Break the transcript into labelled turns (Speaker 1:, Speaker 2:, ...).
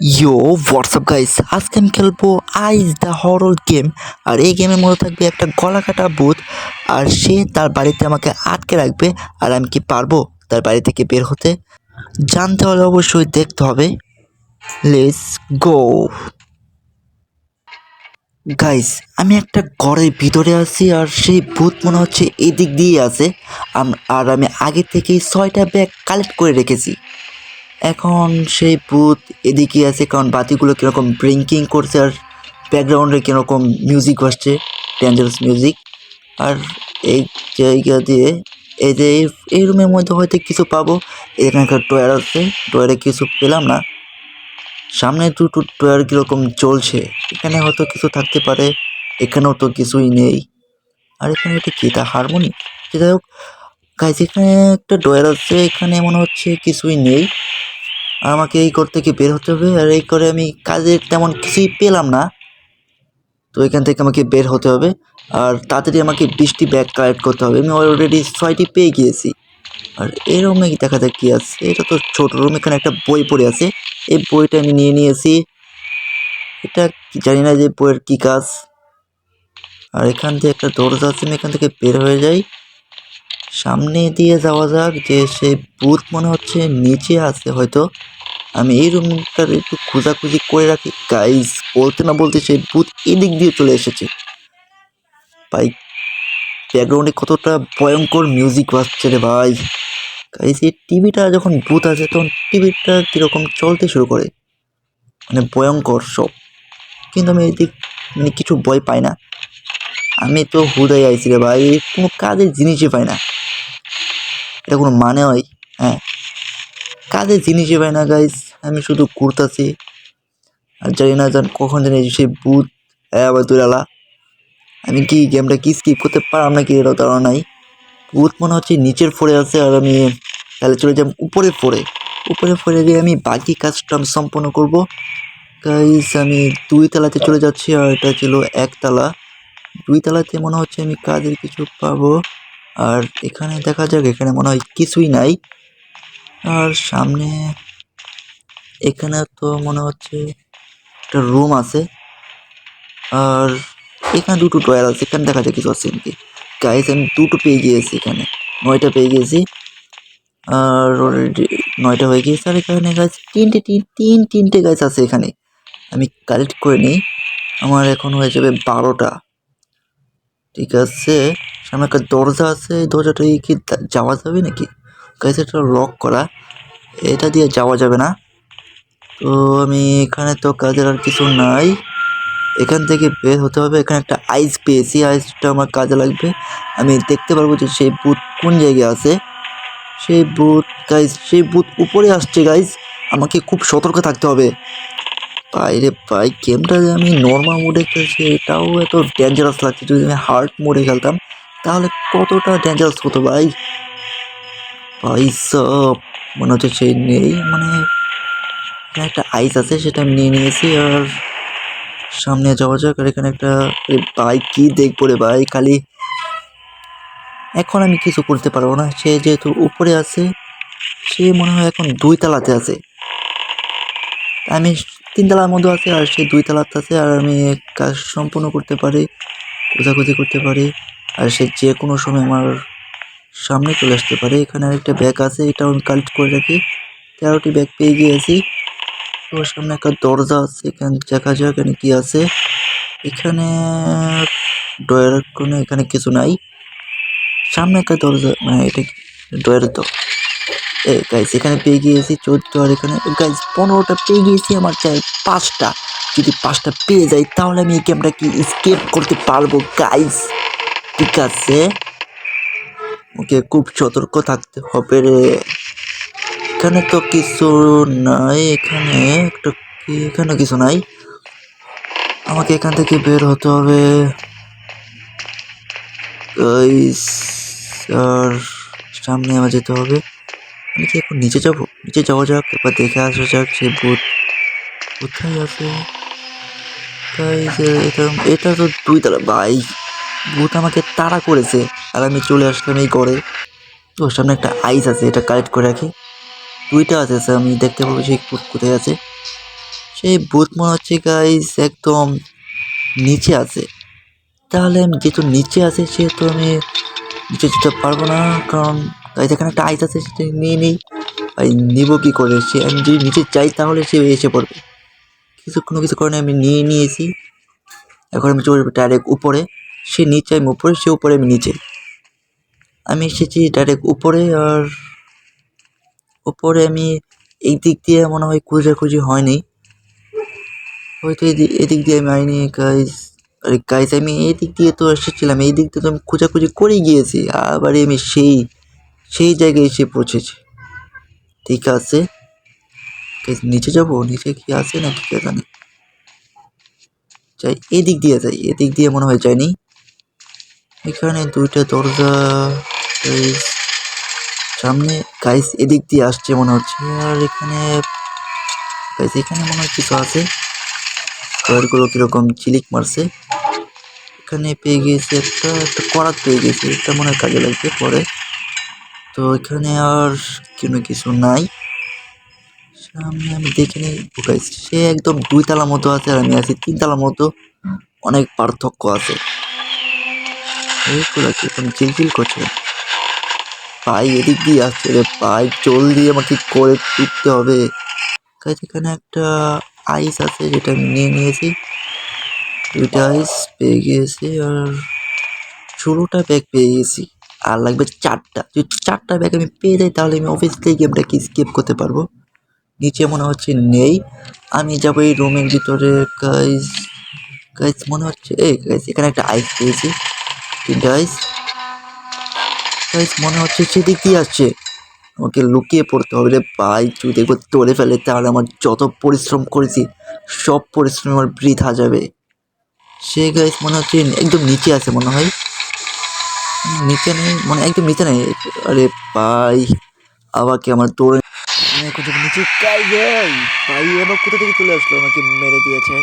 Speaker 1: ইয়ো WhatsApp guys আজকে আমি খেলব আইজ দ্য হরর গেম আর এই গেমের মধ্যে থাকবে একটা গলা কাটা ভূত, আর সে তার বাড়িতে আমাকে আটকে রাখবে, আর আমি কি পারব তার বাড়ি থেকে বের হতে? জানতে হলে অবশ্যই দেখতে হবে। লেটস গো গাইস আমি একটা ঘরের ভিতরে আছি, আর সেই ভূত মনে হচ্ছে এদিক দিয়ে আছে। আর আমি আগে থেকেই ছয়টা ব্যাগ কালেক্ট করে রেখেছি। এখন সেই ভূত এদিকে আছে, কারণ বাতিগুলো কীরকম ব্রিঙ্কিং করছে আর ব্যাকগ্রাউন্ডে কীরকম মিউজিক বাজছে ডেঞ্জারাস মিউজিক আর এই জায়গা দিয়ে, এই যে এই- রুমের মধ্যে হয়তো কিছু পাবো। এখানে একটা টয়ার আছে টয়ারে কিছু পেলাম না। সামনে দুটো টয়ার কীরকম চলছে, এখানে হয়তো কিছু থাকতে পারে, এখানেও তো কিছুই নেই। আর এখানে এটা কি, এটা হারমোনি যাই হোক গাইজ এখানে একটা ডয়ার আছে, এখানে মনে হচ্ছে কিছুই নেই। আমাকে এই ঘর থেকে বের হতে হবে, আর এই করে আমি কাজের তেমন কিছুই পেলাম না। তো এখান থেকে আমাকে বের হতে হবে, আর তাড়াতাড়ি আমাকে বৃষ্টি ব্যাগ কালেক্ট করতে হবে। আমি অলরেডি ছয়টি পেয়ে গিয়েছি। আর এই রুমে দেখা যাক কি আছে। এটা তো ছোট রুম এখানে একটা বই পড়ে আছে। এই বইটা আমি নিয়ে নিয়েছি। এটা জানি না যে বইয়ের কী কাজ। আর এখান থেকে একটা দরজা আছে, আমি এখান থেকে বের হয়ে যাই। সামনে দিয়ে যাওয়া যাক যে সেই ভূত মনে হচ্ছে নিচে আছে হয়তো। আমি এই রুমটার একটু খোঁজাখুঁজি করে রাখি। গাইজ বলতে না বলতে সেই ভূত এদিক দিয়ে চলে এসেছে। ভাই ব্যাকগ্রাউন্ডে কতটা ভয়ঙ্কর মিউজিক বাজছে রে ভাই। গাইজ এই টিভিটা যখন ভূত আছে তখন টিভিটা কীরকম চলতে শুরু করে। মানে ভয়ঙ্কর সব। কিন্তু আমি এদিক মানে কিছু ভয় পাই না। আমি তো হুদাই আইছি রে ভাই, কোনো কাজের জিনিসই পাই না। এটা কোনো মানে হয়? হ্যাঁ। কাজের জিনিসই পাই না গাইস আমি শুধু ঘুরতাছি। আর জানি না জান কখন জানি সেই বুথ আবার দুরালা আমি কি গেমটা কি স্কিপ করতে পারলাম নাকি এটাও ধারণা নাই। বুথ মনে হচ্ছে নিচের ফোরে আছে আর আমি তাহলে চলে যাব উপরে ফোরে উপরে ফোরে গিয়ে আমি বাকি কাজটা সম্পন্ন করব। গাইস আমি দুই তালাতে চলে যাচ্ছি আর এটা ছিল একতলা দুই তালাতে মনে হচ্ছে আমি কাজের কিছু পাবো। আর এখানে দেখা যাক, এখানে মনে হয় কিছুই নাই। আর সামনে এখানে তো মনে হচ্ছে একটা রুম আছে। আর এখানে দুটো ড্রয়ার আছে, এখানে দেখা যায় কিছু আছে নাকি। গাইস আমি দুটো পেয়ে গিয়েছি এখানে, নয়টা পেয়ে গিয়েছি। আর অলরেডি নয়টা হয়ে গিয়েছে, আর এখানে গাছ তিনটে, তিন তিন, তিনটে গাছ আছে এখানে। আমি কালেক্ট করে নিই। আমার এখন হয়ে যাবে বারোটা। ঠিক আছে? সামনে একটা দরজা আছে। দরজাটা কি যাওয়া যাবে নাকি? গাইস, এটা লক করা। এটা দিয়ে যাওয়া যাবে না। তো আমি এখানে তো কাজের আর কিছু নাই। এখান থেকে বের হতে হবে। এখানে একটা আইস পেয়েছি। আইসটা আমার কাজে লাগবে। আমি দেখতে পারব যে সেই বুথ কোন জায়গায় আছে। সেই বুথ গাইজ সেই বুথ উপরে আসছে গাইজ আমাকে খুব সতর্ক থাকতে হবে। বাইরে, ভাই, গেমটা যে আমি নর্মাল মোডে খেলছি, এটাও এত ডেঞ্জারাস লাগছে। যদি আমি হার্ড মোডে খেলতাম, তাহলে কতটা ডেঞ্জারাস হতো, ভাই? ভাই, সব, মনে হচ্ছে সেই নেই মানে একটা আইস আছে, সেটা আমি নিয়ে নিয়েছি, আর সামনে যাওয়া যাক, আর এখানে একটা বাইক কি দেখব রে, ভাই, খালি এখন আমি কিছু করতে পারব না। সে যেহেতু উপরে আছে, সে মনে হয় এখন দুই তালাতে আছে। আমি তিন তলার মধ্যে আছে আর সে দুই তালাতে আছে আর আমি কাজ সম্পূর্ণ করতে পারি, খোঁজাখুঁজি করতে পারি। আর সে যে কোনো সময় আমার সামনে চলে আসতে পারে। এখানে একটা ব্যাগ আছে এটাও আমি কালেক্ট করে রাখি। তেরোটি ব্যাগ পেয়ে গিয়েছি। তো সামনে একটা দরজা আছে, এখানে দেখা যাক এখানে কি আছে। এখানে ডয়ের কোনো এখানে কিছু নাই। সামনে একটা দরজা মানে এটা ডয়ের তো এ গাইস এখানে পেয়ে গিয়েছি চোদ্দ আর এখানে গাইস পনেরোটা পেয়ে গিয়েছি আমার চাই পাঁচটা। যদি পাঁচটা পেয়ে যাই, তাহলে আমি এই গেমটা কি স্কেপ করতে পারব গাইস ঠিক আছে? ওকে, খুব সতর্ক থাকতে হবে রে। এখানে তো কিছু নাই, এখানে একটা এখানে কিছু নাই। আমাকে এখান থেকে বের হতে হবে। আর সামনে আমার যেতে হবে। আমি কি এখন নিচে যাব? নিচে যাওয়া যাক একবার দেখে আসা যাক সে ভূত কোথায় আছে। গাইস এটা এটা তো দুই তলা, ভাই। ভূত আমাকে তাড়া করেছে, আর আমি চলে আসলাম এই ঘরে। তো সামনে একটা আইস আছে, এটা কালেক্ট করে রাখি। দুইটা আছে স্যার আমি দেখতে পাবো সেই ভূত কোথায় আছে। সেই ভূত মনে হচ্ছে গাইস একদম নিচে আছে। তাহলে আমি যেহেতু নিচে আছে, সেহেতু আমি নিচে যেতে পারব না, কারণ গাইস এখানে একটা আইস আছে, সেটা নিয়ে নিই। ভাই নিব কী করে? সে আমি যদি নিচে যাই তাহলে সে এসে পড়বে। কিছু কোনো কিছু কারণে আমি নিয়ে নিয়েছি। এখন আমি চলে ডাইরেক্ট উপরে। সে নিচে আমি উপরে, সে উপরে আমি নিচে। আমি এসেছি ডাইরেক্ট উপরে আর উপরে আমি এই দিক দিয়ে মনে হয় খোঁজাখুঁজি হয়নি। হয়তো এদিক দিয়ে আমি আইনি গাইজ আরে গাইজ আমি এই দিক দিয়ে তো এসেছিলাম, এই দিক দিয়ে তো আমি খোঁজাখুঁজি করেই গিয়েছি। আবার আমি সেই সেই জায়গায় এসে পৌঁছেছে। ঠিক আছে? নিচে যাব? নিচে কি আছে না কি জানি? যাই, এদিক দিয়ে যাই। এদিক দিয়ে মনে হয় যায়নি এখানে দুইটা দরজা সামনে গাইস এদিক দিয়ে আসছে মনে হচ্ছে। আর এখানে এখানে মনে হয় কিছু আছে। কারগুলো কীরকম চিলিক মারছে। এখানে পেয়ে গিয়েছি একটা একটা করাত পেয়ে গেছি এটা মনে হয় কাজে লাগবে পরে। তো এখানে আর কোনো কিছু নাই। সামনে আমি দেখে নিই সে একদম দুই তালা মতো আছে আর আমি আছি তিন তালা মতো। অনেক পার্থক্য আছে। চিলচিল করছে? পাই এদিক দিয়ে আসছে রে পাই দিয়ে আমাকে করে তুলতে হবে। এখানে একটা আইস আছে যেটা আমি নিয়ে নিয়েছি। দুইটা আইস পেয়ে গিয়েছি আর ষোলোটা ব্যাগ পেয়ে গেছি আর লাগবে চারটা। যদি চারটা ব্যাগ আমি পেয়ে যাই, তাহলে আমি অফিসিয়ালি গেমটাকে স্কিপ করতে পারব। নিচে মনে হচ্ছে নেই। আমি যাব এই রুমের ভিতরে। গাইস গাইস মনে হচ্ছে, এই গাইস এখানে একটা আইস পেয়েছি। আইস গাইস মনে হচ্ছে সেদিক দিয়ে আসছে। আমাকে লুকিয়ে পড়তে হবে রে ভাই। যদি একবার তোলে ফেলে, তাহলে আমার যত পরিশ্রম করেছি, সব পরিশ্রম আমার বৃথা যাবে। সে গাইস মনে হচ্ছে একদম নিচে আছে মনে হয়। নিচে নেই মানে একদম নিচে নেই। আরে ভাই কি আমার আমি নিচে। পাই আবার কোথা থেকে চলে আসলো? আমাকে মেরে দিয়েছে।